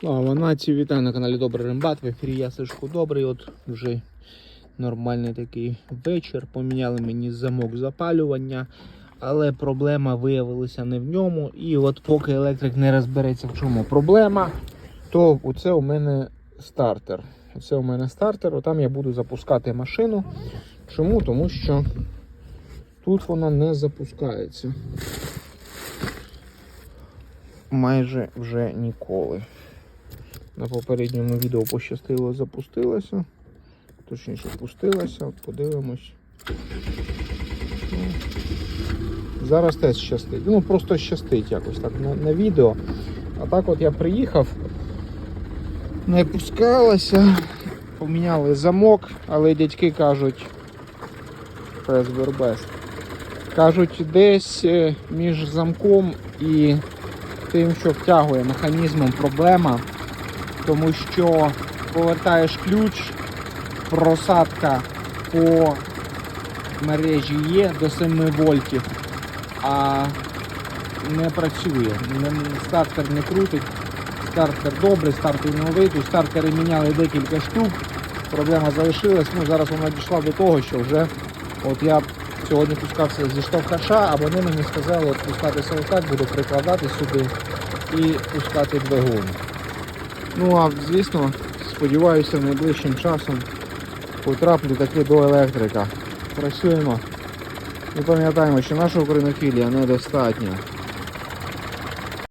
Слава нації, вітаю на каналі Добрий Рембат. В ефірі я Сашко Добрий. От вже нормальний такий вечір. Поміняли мені замок запалювання, але проблема виявилася не в ньому. І от поки електрик не розбереться, в чому проблема, то оце у мене стартер. Оце у мене стартер, отам я буду запускати машину. Чому? Тому що тут вона не запускається. Майже вже ніколи. На попередньому відео пощастило запустилося. Точніше пустилося, От подивимось. Ну, зараз теж щастить. Ну просто щастить якось так на, на відео. А так от я приїхав, не пускалося, поміняли замок, але дядьки кажуть, прес Кажуть, десь е, між замком і тим, що втягує механізмом проблема тому що повертаєш ключ, просадка по мережі є до 7 вольтів, а не працює. Стартер не крутить. Стартер добрий, стартер новий, стартери міняли декілька штук. Проблема залишилась. Ну, зараз вона дійшла до того, що вже от я сьогодні пускався зі штовхаша, а вони мені сказали, от пускатися отак, буду прикладати сюди і пускати двигун. Ну а звісно, сподіваюся, найближчим часом потраплю таки до електрика. Працюємо і пам'ятаємо, що наша українофілія недостатня.